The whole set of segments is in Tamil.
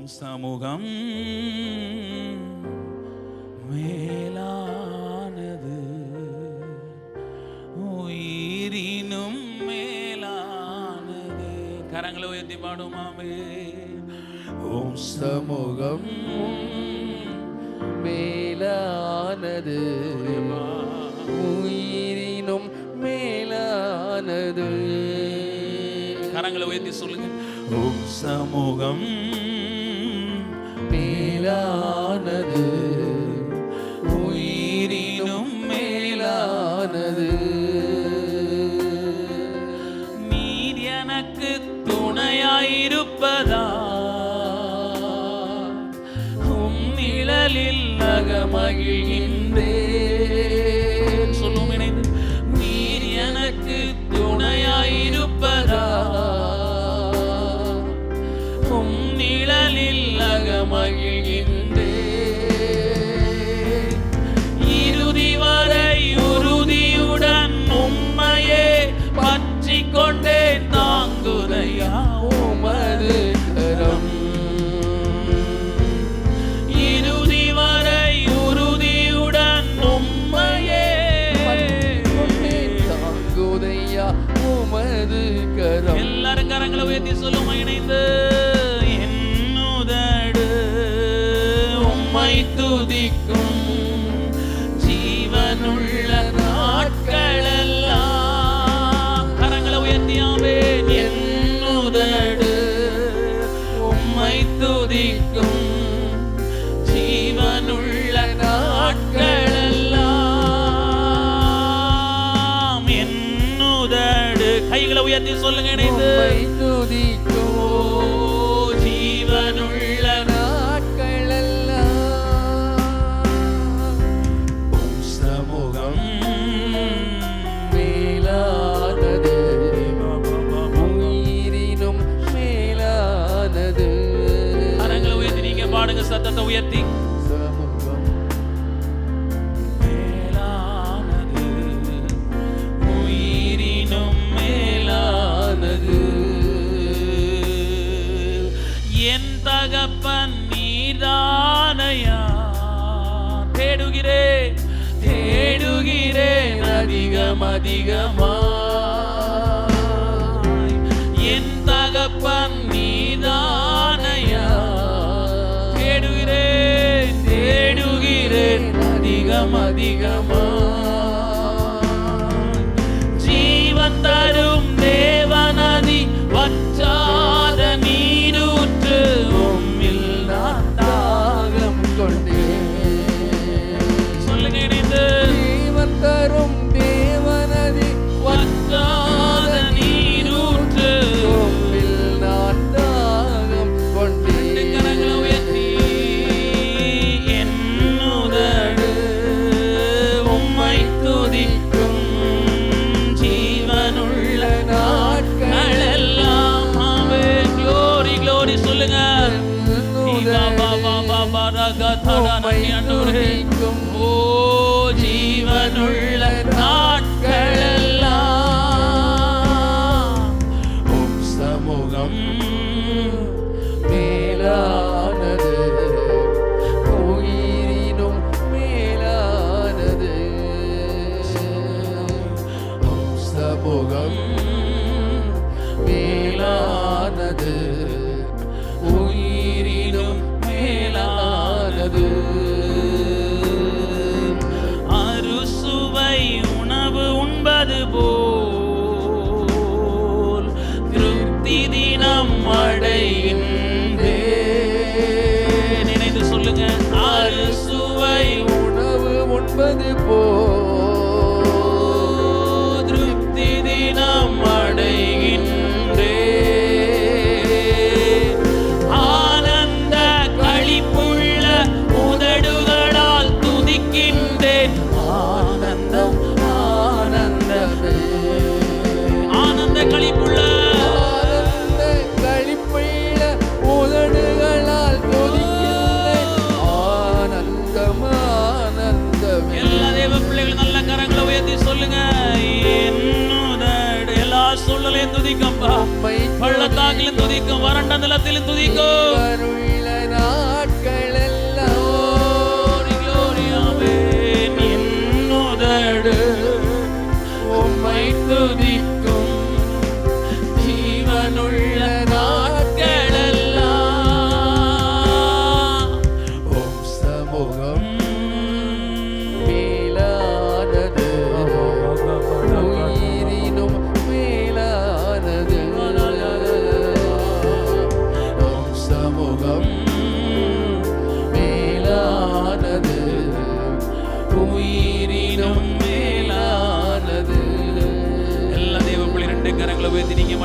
உம் சமூகம் மேலானது. உயிரினும் மேலானது. கரங்களை உயர்த்தி பாடுமாமே உம் சமூகம் மேலானது. உயிரினும் மேலானது. கரங்களை உயர்த்தி சொல்லுங்க. உம் சமூகம் கடலில் அகமகிழ்கின்ற சொல்லுங்க இணைந்து துதிக்கோ ஜீவனுள்ள நாட்கள் எல்லாம் சமூகம் மேலானது. உயிரினும் மேலானது. அரங்களை உயர்த்தி நீங்க பாடுங்க சத்தத்தை உயர்த்தி. என் தகப்பன் நீதானையா? தேடுகிறே தேடுகிறேன் அதிகம் அதிகமா என் தகப்பன் நீதானையா? தேடுகிறேன் தேடுகிறேன் அதிகம் அதிகமா சொல்லுங்க. ஓ ஜீவனுள்ள talento dijo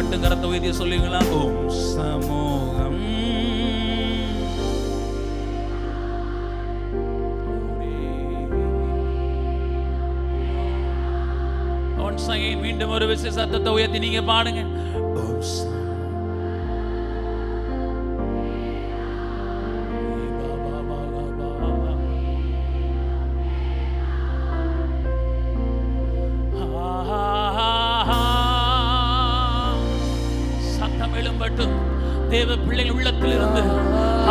மட்டும் கரத்தை உயர்த்தி சொல்லுவீங்களா? ஓம் சமூகம். மீண்டும் ஒரு விசேஷத்தை உயர்த்தி நீங்க பாடுங்க. தேவ பிள்ளைகள் உள்ளத்தில் இருந்து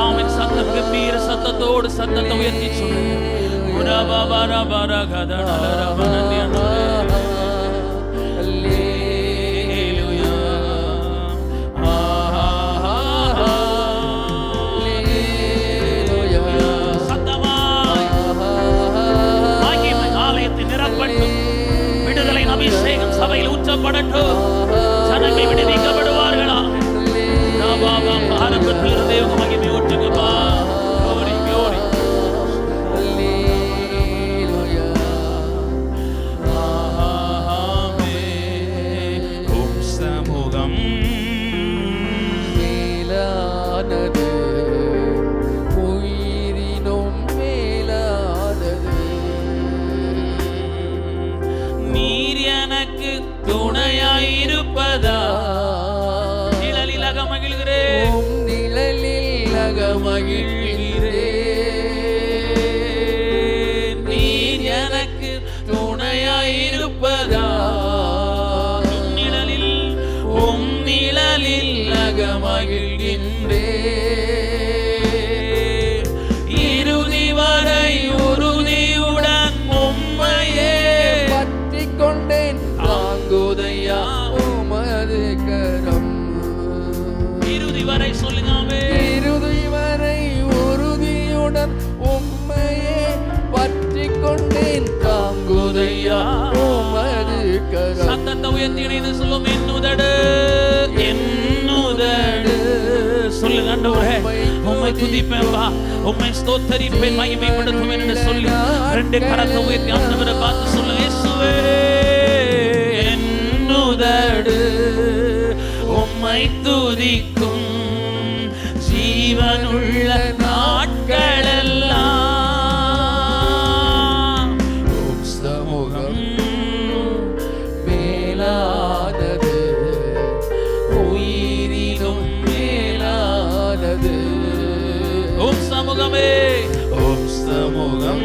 ஆமின். சத்தம் கம்பீர சத்தத்தோடு சத்தத்தை உயர்த்தி சொல்லுங்க in bed. சொல்லு ஆண்டவரே உம்மை துதிப்பேன் வா உம்மை ஸ்தோத்தரிப்பேன் மகிமைப்படுத்துவேன் என்று சொல்லி ரெண்டு கரத்தை உயர்த்தி ஆண்டவரை பார்த்து சொல்லு இயேசுவே என்னுதடு உம்மை துதிக்கும் ஜீவனுள்ள சமுகமே ஓம் சமுகம்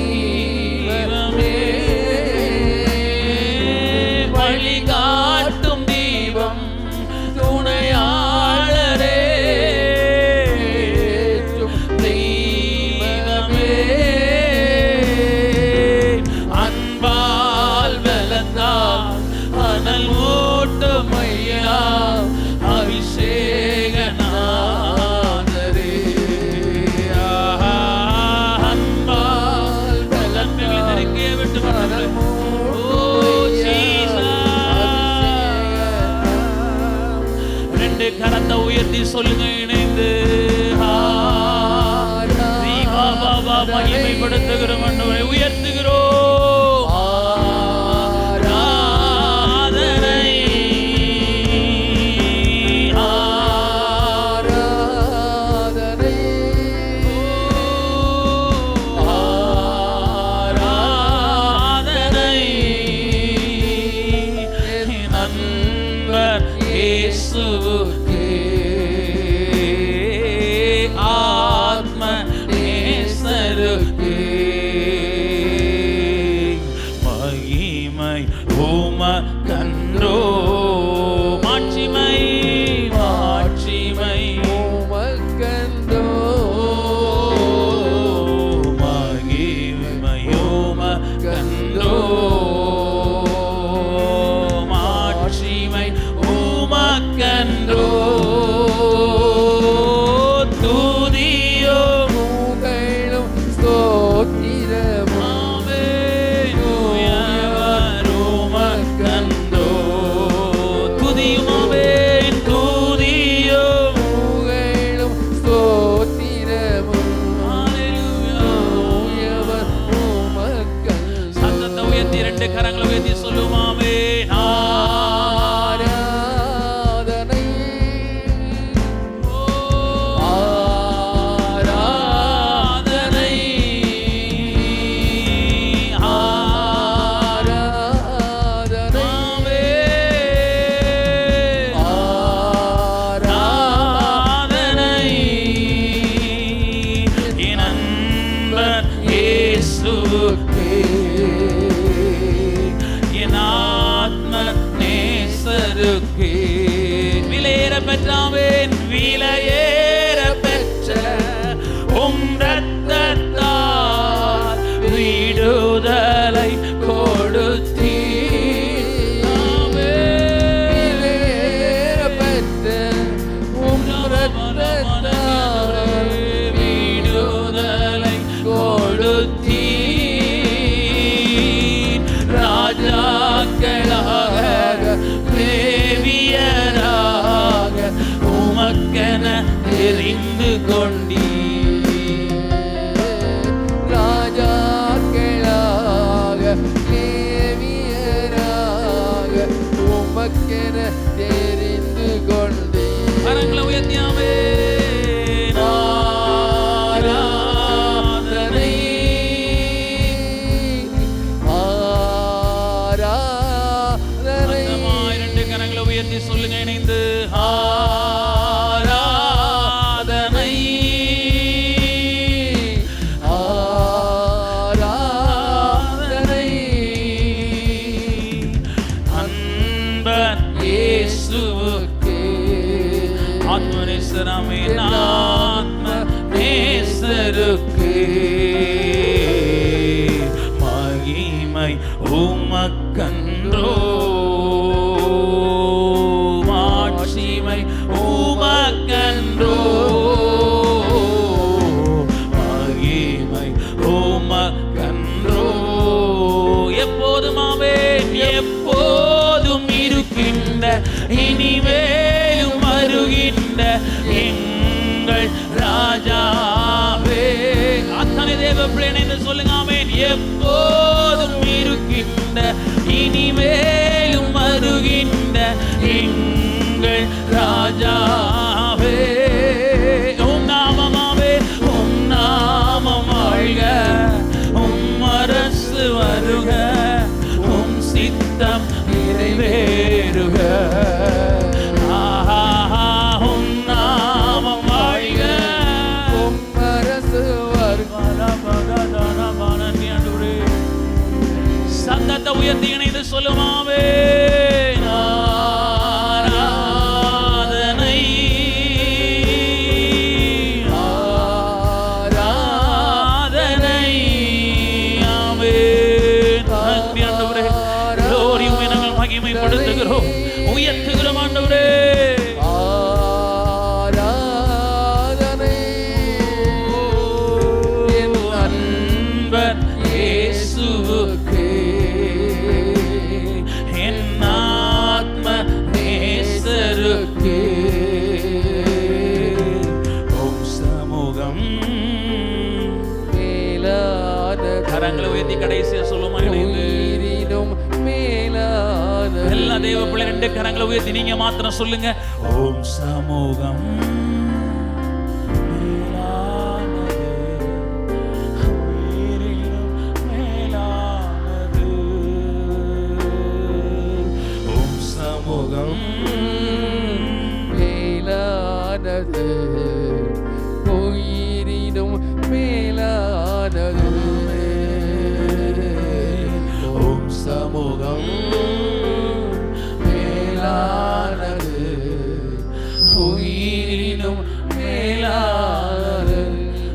soledad. என் ஆத்ம நேசருக்கே. விலையேற பெற்றாவேன் விலையேற பெற்ற. உம் ரத்தத்தால் விடுதலை கொடுத்தீ விடுதலை கொடுத்தீ எரிந்து கொண்டீர். சமய தேவ பிள்ளைன்னு சொல்லுங்க ஆமேன். எப்போதும் இருக்கின்ற இனிமேலும் வருகின்ற எங்கள் ராஜா. உயர்த்தி இணைந்து சொல்லுமாவே கடைசியா சொல்லுமா இணைந்து. மேலான எல்லா தெய்வ பிள்ளை ரெண்டு கரங்களை உயர்த்தி நீங்க மாத்திரம் சொல்லுங்க. ஓம் சமூகம்.